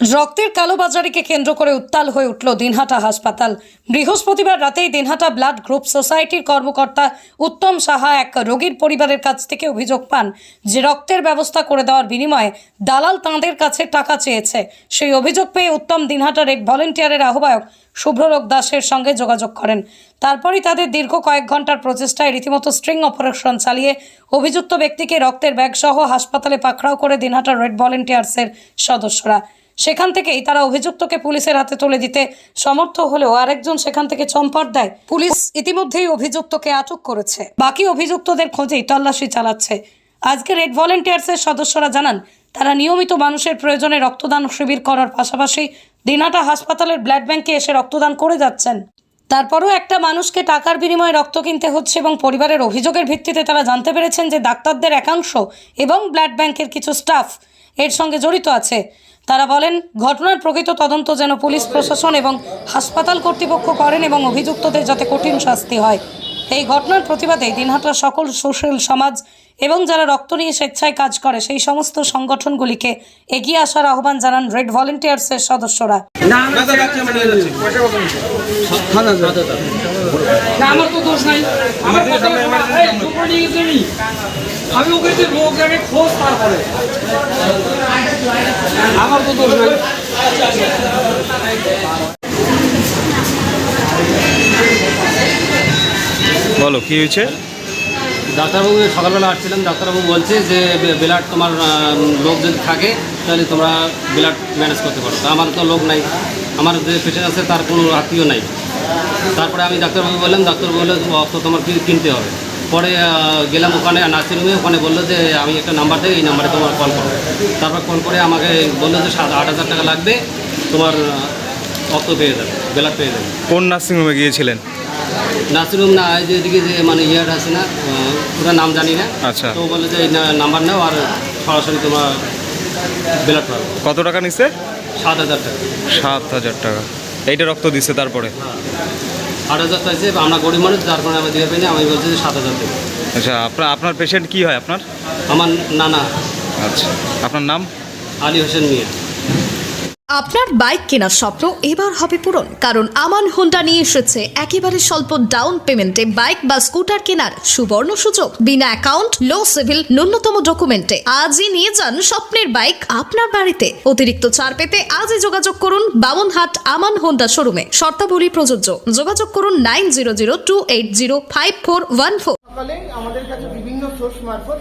রক্তের কালোবাজারিকে কেন্দ্র করে উত্তাল হয়ে উঠল দিনহাটা হাসপাতাল। বৃহস্পতিবার রাতেই দিনহাটা ব্লাড গ্রুপ সোসাইটির কর্মকর্তা উত্তম সাহা এক রোগীর পরিবারের কাছ থেকে অভিযোগ পান যে রক্তের ব্যবস্থা করে দেওয়ার বিনিময়ে দালাল তাঁদের কাছে টাকা চেয়েছে। সেই অভিযোগ পেয়ে উত্তম দিনহাটার এক ভলেন্টিয়ারের আহ্বায়ক শুভ্রলোক দাসের সঙ্গে যোগাযোগ করেন। তারপরই তাদের দীর্ঘ কয়েক ঘণ্টার প্রচেষ্টায় রীতিমতো স্ট্রিং অপারেশন চালিয়ে অভিযুক্ত ব্যক্তিকে রক্তের ব্যাগসহ হাসপাতালে পাকড়াও করে দিনহাটার রেড ভলেন্টিয়ার্সের সদস্যরা। সেখান থেকেই তারা অভিযুক্তকে পুলিশের হাতে তুলে দিতে সমর্থ হলেও আরেকজন সেখান থেকে চম্পট দেয়। পুলিশ ইতিমধ্যেই অভিযুক্তকে আটক করেছে। বাকি অভিযুক্তদের খোঁজেই তল্লাশি চালাচ্ছে। আজকে রেড ভলেন্টিয়ার্সের সদস্যরা জানান, তারা নিয়মিত মানুষের প্রয়োজনে রক্তদান শিবির করার পাশাপাশি দিনাটা হাসপাতালের ব্লাড ব্যাংকে এসে রক্তদান করে যাচ্ছেন। তারপরও একটা মানুষকে টাকার বিনিময়ে রক্ত কিনতে হচ্ছে এবং পরিবারের অভিযোগের ভিত্তিতে তারা জানতে পেরেছেন যে ডাক্তারদের একাংশ এবং ব্লাড ব্যাংকের কিছু স্টাফ এর সঙ্গে জড়িত আছে। তারা বলেন ঘটনার প্রকৃত তদন্ত যেন পুলিশ প্রশাসন এবং হাসপাতাল কর্তৃপক্ষ করেন এবং অভিযুক্তদের যাতে কঠিন শাস্তি হয় এই ঘটনার প্রতিবাদে দিনহাটার সকল সোশ্যাল সমাজ এবং যারা রক্ত নিয়ে স্বেচ্ছায় কাজ করে সেই সমস্ত সংগঠনগুলিকে এগিয়ে আসার আহ্বান জানান রেড ভলেন্টিয়ার্সের সদস্যরা না আমার তো দোষ নাই। আমার কথা নিয়ে গেছি আমি আমি ওকে যে লোক খোঁজ তারপরে। আমার তো দোষ নাই। বলো কি হয়েছে? ডাক্তারবাবু সকালবেলা আসছিলাম। ডাক্তারবাবু বলছে যে ব্লাড তোমার লোক যদি থাকে তাহলে তোমরা ব্লাড ম্যানেজ করতে পারো। আমার তো লোক নাই। আমার যে পেশেন্ট আছে তার কোনো আত্মীয় নাই। তারপরে আমি ডাক্তারবাবু বললাম ডাক্তার বলল অত তোমার কি কিনতে হবে? পরে গেলাম ওখানে নার্সিংহোমে ওখানে বলল যে আমি একটা নাম্বার দেয় এই নাম্বারে তোমার কল করো। তারপর কল করে আমাকে বলল যে সাত আট হাজার টাকা লাগবে তোমার অত পেয়ে যাবে ব্লাড পেয়ে যাবে। কোন নার্সিংহোমে গিয়েছিলেন? নার্সিংহোম না এই যে মানে ইয়ার আছে না ওটার নাম জানি না। আচ্ছা। তো বলে যে এই নাম্বার নাও আর সরাসরি তোমার ব্লাড পাবে। কত টাকা নিচ্ছে? সাত হাজার টাকা। সাত হাজার টাকা। এইটা রক্ত দিচ্ছে তারপরে। আট হাজার আমরা গরিব মানুষ যার কারণে আমি দিতে পারিনি আমি বলছি যে সাত হাজার দেবো আচ্ছা আপনার আপনার পেশেন্ট কি হয় আপনার? আমার নানা। আচ্ছা আপনার নাম? আলী হোসেন মিয়া। আপনার বাইক কেনার স্বপ্ন এবার হবে পূরণ, কারণ আমান হোন্ডা নিয়ে এসেছে একেবারে স্বল্প ডাউন পেমেন্টে বাইক বা স্কুটার কেনার সুবর্ণ সুযোগ। বিনা অ্যাকাউন্ট লো সিভিল ন্যূনতম ডকুমেন্টে আজই নিয়ে যান স্বপ্নের বাইক আপনার বাড়িতে। অতিরিক্ত ছাড় পেতে আজই যোগাযোগ করুন বামনহাট আমান হোন্ডা শোরুমে শর্তাবলী প্রযোজ্য। যোগাযোগ করুন nine zero zero two eight zero five four one four আমাদের কাছে বিভিন্ন সোর্স মারফত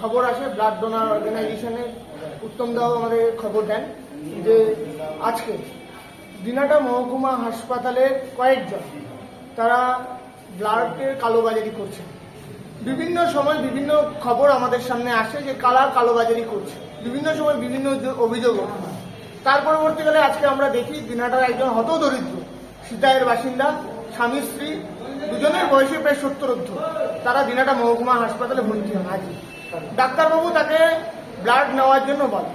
খবর আসে ব্লাড ডোনার অর্গানাইজেশনের উত্তম দাও আমাদের খবর দেন। যে আজকে দিনাটা মহকুমা হাসপাতালের কয়েকজন, তারা ব্লাডের কালোবাজারি করছে। বিভিন্ন সময় বিভিন্ন খবর আমাদের সামনে আসে যে কালার কালোবাজারি করছে। বিভিন্ন সময় বিভিন্ন অভিযোগ তার পরবর্তীকালে আজকে আমরা দেখি দিনাটার একজন হতদরিদ্র সীতায়ের বাসিন্দা, স্বামী, স্ত্রী, দুজনের বয়সে প্রায় সত্তরোর্ধ তারা দিনাটা মহকুমা হাসপাতালে ভর্তি হন আজ ডাক্তারবাবু তাকে ব্লাড নেওয়ার জন্য বলেন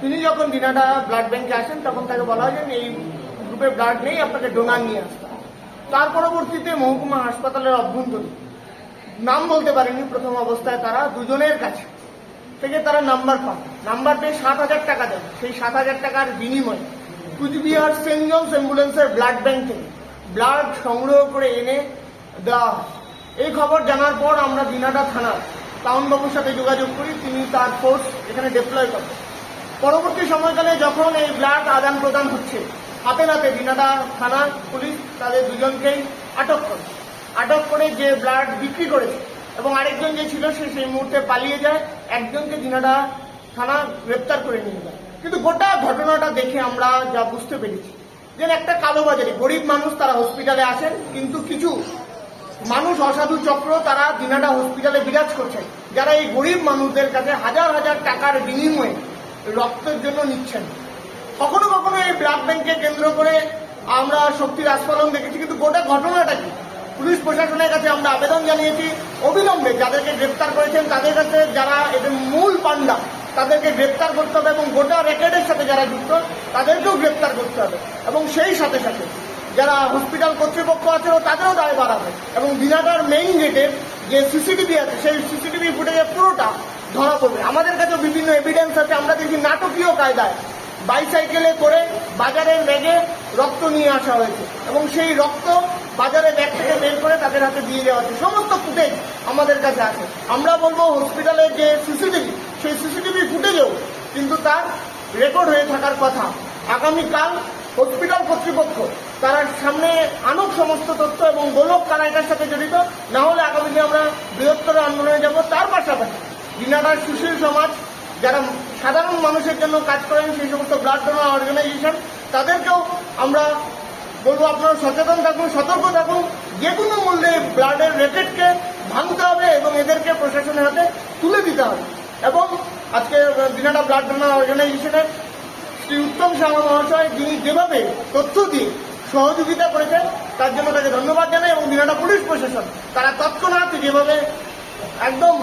তিনি যখন দিনাটা ব্লাড ব্যাংকে আসেন, তখন তাকে বলা হয় যে এই গ্রুপে ব্লাড নেই, আপনাকে ডোনার নিয়ে আসতে। তার পরবর্তীতে মহকুমা হাসপাতালের অভ্যন্তরীণ, নাম বলতে পারেনি প্রথম অবস্থায় তারা দুজনের কাছে থেকে তারা নাম্বার পান নাম্বার পেয়ে সাত হাজার টাকা দেন সেই সাত হাজার টাকার বিনিময়ে কুচবিহার সেন্ট জনস অ্যাম্বুলেন্সের ব্লাড ব্যাংক থেকে ব্লাড সংগ্রহ করে এনে দেওয়া এই খবর জানার পর আমরা দিনাটা থানার টাউনবাবুর সাথে যোগাযোগ করি। তিনি তার ফোর্স এখানে ডিপ্লয় করেন। পরবর্তী সময়কালে যখন এই ব্লাড আদান প্রদান হচ্ছে, হাতে নাতে দিনাটা থানা পুলিশ তাদের দুজনকেই আটক করে। আটক করে যে ব্লাড বিক্রি করেছে এবং আরেকজন যে ছিল সে সেই মুহূর্তে পালিয়ে যায়, একজনকে দিনাটা থানা গ্রেপ্তার করে নিয়ে যায়। কিন্তু গোটা ঘটনাটা দেখে আমরা যা বুঝতে পেরেছি, যে একটা কালোবাজারি, গরিব মানুষ তারা হসপিটালে আসেন, কিন্তু কিছু মানুষ অসাধু চক্র তারা দিনাটা হসপিটালে বিরাজ করছেন, যারা এই গরিব মানুষদের কাছে হাজার হাজার টাকার বিনিময়ে রক্তের জন্য নিচ্ছেন। কখনো কখনো এই ব্লাড ব্যাংককে কেন্দ্র করে আমরা শক্তির আস্ফলন দেখেছি, কিন্তু গোটা ঘটনাটা কি? পুলিশ প্রশাসনের কাছে আমরা আবেদন জানিয়েছি, অবিলম্বে যাদেরকে গ্রেপ্তার করেছেন, তাদের কাছে যারা এদের মূল পান্ডা তাদেরকে গ্রেপ্তার করতে হবে এবং গোটা রেকর্ডের সাথে যারা যুক্ত, তাদেরকেও গ্রেপ্তার করতে হবে। এবং সেই সাথে সাথে যারা হসপিটাল কর্তৃপক্ষ আছে তাদেরও দায় বাড়াবে। এবং দিনাটার মেইন গেটের যে সিসিটিভি আছে, সেই সিসিটিভি ফুটেজে পুরোটা ধরা পড়বে। আমাদের কাছে বিভিন্ন এভিডেন্স আছে, আমরা দেখি নাটকীয় কায়দায়। বাইসাইকেলে করে বাজারের ব্যাগে রক্ত নিয়ে আসা হয়েছে এবং সেই রক্ত বাজারে ব্যাগ থেকে বের করে তাদের হাতে দিয়ে দেওয়া হচ্ছে সমস্ত ফুটেজ আমাদের কাছে আছে। আমরা বলব হসপিটালের যে সিসিটিভি সেই সিসিটিভি ফুটেজেও কিন্তু তার রেকর্ড হয়ে থাকার কথা। আগামীকাল হসপিটাল কর্তৃপক্ষ তারা সামনে আনুক সমস্ত তথ্য এবং গোলক কারা এটার সাথে জড়িত। না হলে আগামী দিনে আমরা বৃহত্তর আন্দোলনে যাব। তার পাশাপাশি দিনাটার সুশীল সমাজ, যারা সাধারণ মানুষের জন্য কাজ করেন, সেই সমস্ত ব্লাড ডোনার অর্গানাইজেশন, তাদেরকেও আমরা বলব, আপনারা সচেতন থাকুন, সতর্ক থাকুন। যে কোনো মূল্যে ব্লাডের রেকেটকে ভাঙতে হবে এবং এদেরকে প্রশাসনের হাতে তুলে দিতে হবে। এবং আজকে দিনাটা ব্লাড ডোনার অর্গানাইজেশনের শ্রী উত্তম শাহ মহাশয়, যিনি যেভাবে তথ্য দিয়ে সহযোগিতা করেছেন, তার জন্য তাকে ধন্যবাদ জানাই এবং দিনাটা পুলিশ প্রশাসন, তারা তৎক্ষণাৎ যেভাবে একদম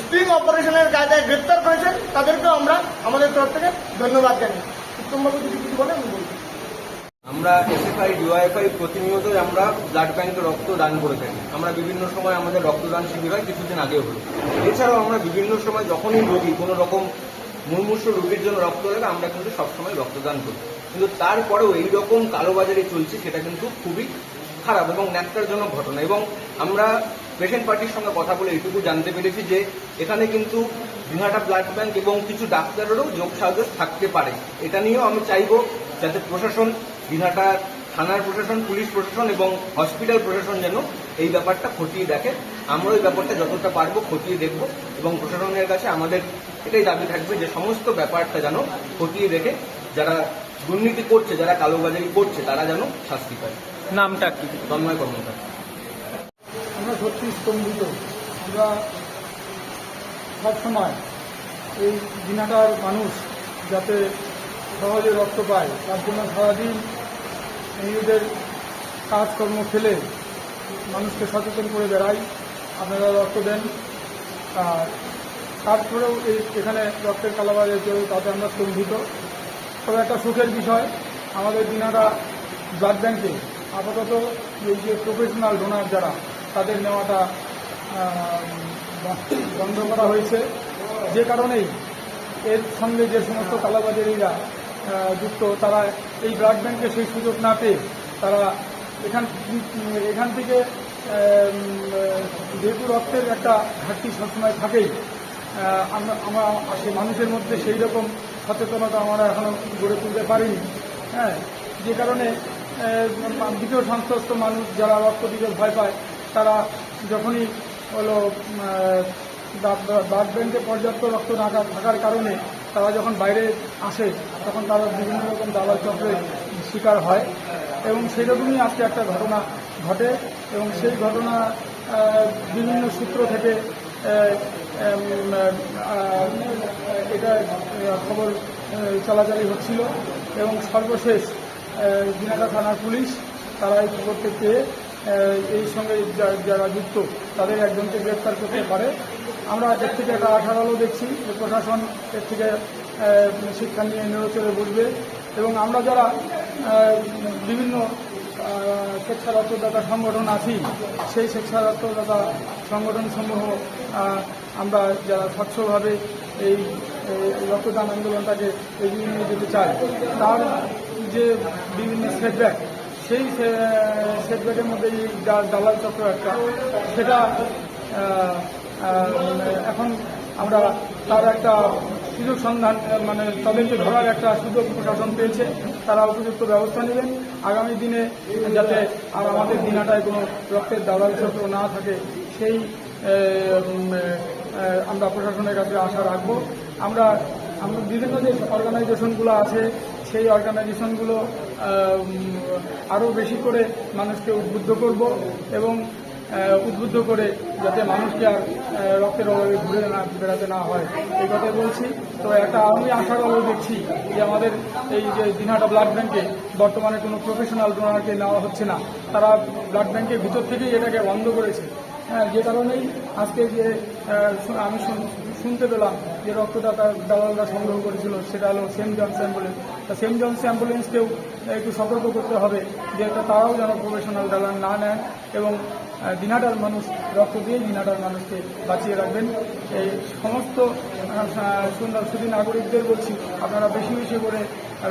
স্ট্রিং অপারেশনের কায়দায় গ্রেপ্তার করেছেন। তাদেরকেও আমরা, আমাদের তরফ থেকে ধন্যবাদ জানাই। উত্তমবাবু, যদি কিছু বলেন, আমি আমরা এসএফআই ডিওয়াইফআই প্রতিনিয়তই আমরা ব্লাড ব্যাংকে রক্ত দান করে থাকি। আমরা বিভিন্ন সময় আমাদের রক্তদান শিবির হয়, কিছুদিন আগেও হলো। এছাড়াও আমরা বিভিন্ন সময় যখনই রোগী কোনো রকম মুমূর্ষ রোগীর জন্য রক্ত লাগে আমরা কিন্তু সবসময় রক্তদান করি। কিন্তু তারপরেও এই রকম কালোবাজারি চলছে, সেটা কিন্তু খুবই খারাপ এবং ন্যাক্কারজনক ঘটনা। এবং আমরা পেশেন্ট পার্টির সঙ্গে কথা বলে এইটুকু জানতে পেরেছি যে এখানে কিন্তু দিনহাটা ব্লাড ব্যাংক এবং কিছু ডাক্তারেরও যোগ সাহায্য থাকতে পারে। এটা নিয়েও আমি চাইব যাতে প্রশাসন দিনহাটা থানার প্রশাসন পুলিশ প্রশাসন এবং হসপিটাল প্রশাসন যেন এই ব্যাপারটা খতিয়ে দেখে। আমরা এই ব্যাপারটা যতটা পারব খতিয়ে দেখব এবং প্রশাসনের কাছে আমাদের এটাই দাবি থাকবে যে সমস্ত ব্যাপারটা যেন খতিয়ে দেখে। যারা দুর্নীতি করছে যারা কালোবাজারি করছে তারা যেন শাস্তি পায়। নামটা কি? তন্ময় কর্মকার। সত্যি স্তম্ভিত। আমরা সবসময় এই দিনাটার মানুষ যাতে সহজে রক্ত পায়, তার জন্য সারাদিন নিজেদের কাজকর্ম ফেলে মানুষকে সচেতন করে বেড়াই। আপনারা রক্ত দেন। আর তারপরেও এই এখানে রক্তের কালাবাজার চলে তাতে আমরা স্তম্ভিত। তবে একটা সুখের বিষয়, আমাদের দিনাটা ব্লাড ব্যাঙ্কে আপাতত এই যে প্রফেশনাল ডোনার যারা তাদের নেওয়াটা বন্ধ করা হয়েছে। যে কারণেই এর সঙ্গে যে সমস্ত কালাবাজারিরা যুক্ত, তারা এই ব্লাড সেই সুযোগ না পেয়ে তারা এখান এখান থেকে যেহেতু রক্তের একটা ঘাটতি সবসময় থাকেই আমরা আমরা, সেই মানুষের মধ্যে সেই রকম সচেতনতা আমরা এখনও গড়ে তুলতে পারিনি। হ্যাঁ যে কারণে দ্বিতীয় সংশ্লিষ্ট মানুষ যারা রক্ত দিতে ভয় পায় তারা যখনই হলো ব্লাড ব্যাংকে পর্যাপ্ত রক্ত না থাকার কারণে তারা যখন বাইরে আসে, তখন তারা বিভিন্ন রকম দালাল চক্রের শিকার হয়। এবং সেরকমই আজকে একটা ঘটনা ঘটে এবং সেই ঘটনা বিভিন্ন সূত্র থেকে এটা খবর চালাচালি হচ্ছিল। এবং সর্বশেষ দিনাটা থানার পুলিশ তারা এই খবরকে পেয়ে এই সঙ্গে যারা যুক্ত তাদের একজনকে গ্রেপ্তার করতে পারে। আমরা এর থেকে একটা আশার আলো দেখছি যে প্রশাসন এর থেকে শিক্ষা নিয়ে নিরচরে বসবে। এবং আমরা যারা বিভিন্ন আহ, স্বেচ্ছারক্তদাতা সংগঠন আছি সেই স্বেচ্ছারক্তদাতা সংগঠন সমূহ আমরা যারা স্বচ্ছভাবে এই এই রক্তদান আন্দোলনটাকে এগিয়ে নিয়ে যেতে চাই তার যে বিভিন্ন সেটব্যাক সেই সেটব্যাকের মধ্যে এই দালাল চক্র একটা, সেটা এখন আমরা তার একটা সুযোগ সন্ধান মানে তাদেরকে ধরার একটা সুযোগ প্রশাসন পেয়েছে। তারা উপযুক্ত ব্যবস্থা নেবেন আগামী দিনে যাতে আর আমাদের দিনাটায় কোনো রক্তের দালাল চক্র না থাকে, সেই আমরা প্রশাসনের কাছে আশা রাখব। আমরা আমরা বিভিন্ন যে অর্গানাইজেশনগুলো আছে, সেই অর্গানাইজেশনগুলো আরও বেশি করে মানুষকে উদ্বুদ্ধ করব এবং উদ্বুদ্ধ করে যাতে মানুষকে আর রক্তের অভাবে ঘুরে না, বেড়াতে না হয়। এই কথাই বলছি। তো একটা আমি আশার আলো দেখছি যে আমাদের এই যে দিনহাটা ব্লাড ব্যাংকে বর্তমানে কোনো প্রফেশনাল ডোনারকে নেওয়া হচ্ছে না। তারা ব্লাড ব্যাংকের ভিতর থেকেই এটাকে বন্ধ করেছে। হ্যাঁ যে কারণেই আজকে যে আমি শুন- শুনতে পেলাম যে রক্তদাতা দালালরা সংগ্রহ করেছিল সেটা হলো সেম জন্স অ্যাম্বুলেন্স। তা সেম জন্স অ্যাম্বুলেন্সকেও একটু সতর্ক করতে হবে যে তারাও যেন প্রফেশনাল দালাল না নেন এবং দিনাটার মানুষ রক্ত দিয়ে দিনাটার মানুষকে বাঁচিয়ে রাখবেন। এই সমস্ত সুন্দর সুদী নাগরিকদের বলছি আপনারা বেশি বেশি করে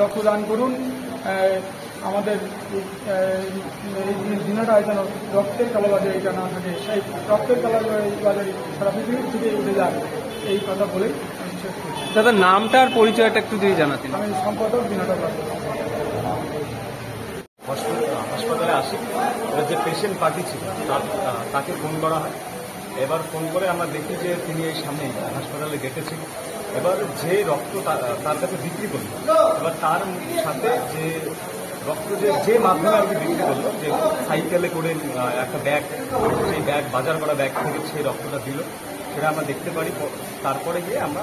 রক্তদান করুন। আমাদের আহ, যেন রক্তের কালোবাজার এটা না থাকে সেই রক্তের কালোবাজার সারা পৃথিবী থেকে উঠে যায়। এই কথা বলেই আমি দাদা নামটা আর পরিচয়টা একটু যদি জানাতেন। আমি সম্পাদক হসপিটাল হাসপাতালে আসি। এবার যে পেশেন্ট পার্টি ছিল তার তাকে ফোন করা হয়। এবার ফোন করে আমরা দেখি যে তিনি এই সামনে হাসপাতালে গেটেছিল এবার যে রক্ত তার কাছে বিক্রি করল এবার তার সাথে যে রক্ত যে যে মাধ্যমে আর কি বিক্রি করল যে সাইকেলে করে একটা ব্যাগ সেই ব্যাগ বাজার করা ব্যাগ থেকে সেই রক্তটা দিল সেটা আমরা দেখতে পারি। তারপরে গিয়ে আমরা।